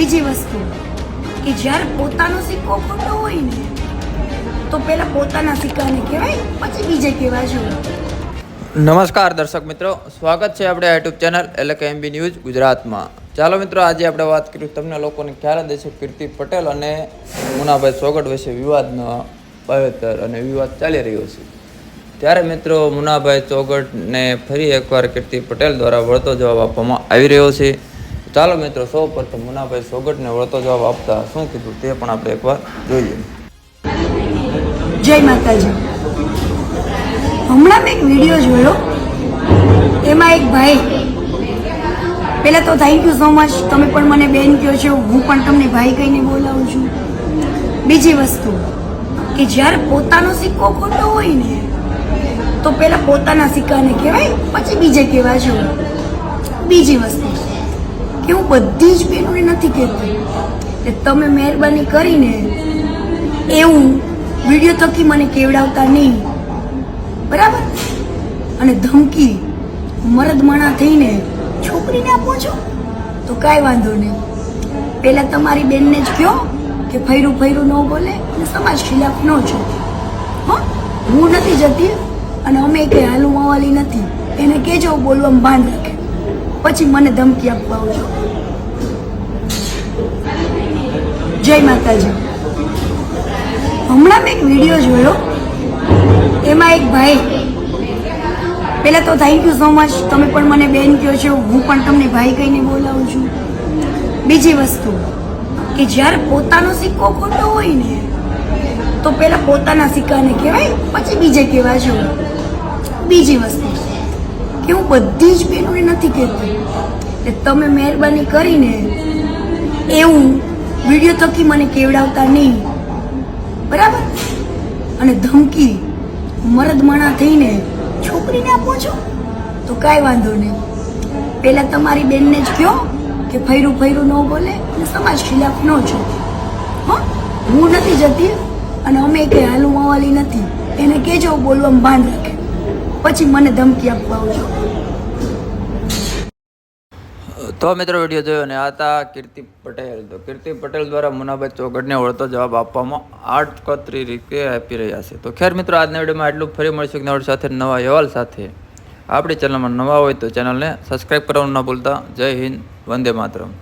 બીજી વસ્તુ, કે જ્યારે પોતાનો સિક્કો ખોટો હોય ને, તો પહેલા પોતાના સિક્કાને કહેવાય, પછી બીજે કહેવા જોઈએ નમસ્કાર દર્શક મિત્રો, સ્વાગત છે આપણે યુટ્યુબ ચેનલ એટલે કે એમબી ન્યૂઝ ગુજરાતમાં. ચાલો મિત્રો, આજે આપણે વાત કર્યું તમને લોકોને ખ્યાલ જ છે કીર્તિ પટેલ અને મુનાભાઈ સોગટ વિશે વિવાદનો પાવેતર અને વિવાદ ચાલી રહ્યો છે. ત્યારે મિત્રો, મુનાભાઈ ચોગટને ફરી એકવાર કીર્તિ પટેલ દ્વારા વળતો જવાબ આપવામાં આવી રહ્યો છે. ચાલો મિત્રો, સૌ પ્રથમ મુનાભાઈ સોગટને વળતો જવાબ આપતા શું કીધું તે પણ આપણે એકવાર જોઈએ. જય માતાજી. હમણાં મેં એક વીડિયો જોયો. એમાં એક ભાઈ, પહેલાં તો થેન્ક યુ સો મચ તમે પણ મને બેન કહો છો. હું પણ તમને ભાઈ કહીને બોલાવું છું. બીજી વસ્તુ, કે જ્યારે પોતાનો સિક્કો ખોટો હોય ને, તો પહેલાં પોતાના સિક્કાને કહેવાય, પછી બીજે કહેવા છો બીજી વસ્તુ કે હું બધી જ બહેનોને નથી કહેતી. કે તમે મહેરબાની કરીને એવું વીડિયો થકી મને કેવડાવતા નહીં. બરાબર? અને ધમકી, મરદમણા થઈને છોકરીને આપો છો? તો કાંઈ વાંધો નહીં. પહેલાં તમારી બેનને જ કહો કે ફૈરું ફૈરું ન બોલે અને સમાજ ખિલાફ ન છો. હં? હું નથી જતી અને અમે કંઈ હાલું માવાલી નથી. એને કહેજો બોલવામાં ભાન રાખે. પછી મને ધમકી આપવા આવજો. જય માતાજી. હમણાં મેં એક વીડિયો જોયો. એમાં એક ભાઈ પહેલાં તો થેન્ક યુ સો મચ તમે પણ મને બેન કહો છો. હું પણ તમને ભાઈ કહીને બોલાવું છું. બીજી વસ્તુ, કે જ્યારે પોતાનો સિક્કો ખોટો હોય ને, તો પહેલાં પોતાના સિક્કાને કહેવાય, પછી બીજે કહેવા છો બીજી વસ્તુ કે હું બધી જ બહેનોને નથી કહેતી. કે તમે મહેરબાની કરીને એવું વીડિયો થકી મને કેવડાવતા નહીં. બરાબર? અને ધમકી મરદમણા થઈને છોકરીને આપો છો? તો કાંઈ વાંધો નહીં. પહેલાં તમારી બેનને જ કહો કે ફૈરું ફૈરું ન બોલે અને સમાજ ખિલાફ ન છો. હં? હું નથી જતી અને અમે કંઈ હાલું માવાલી નથી. એને કહેજો બોલવામાં ભાન રાખે. પછી મને ધમકી આપવા તો મિત્રો વીડિયો જોયો અને આ હતા કીર્તિ પટેલ. તો કીર્તિ પટેલ દ્વારા મુનાભાઈ ચોગડને વળતો જવાબ આપવામાં આટકતરી રીતે આપી રહ્યા છે. તો ખેર મિત્રો, આજના વિડીયોમાં એટલું ફરી મળીશું નવડ સાથે, નવા અહેવાલ સાથે. આપણી ચેનલમાં નવા હોય તો ચેનલને સબસ્ક્રાઈબ કરવાનું ન ભૂલતા. જય હિન્દ, વંદે માતરમ.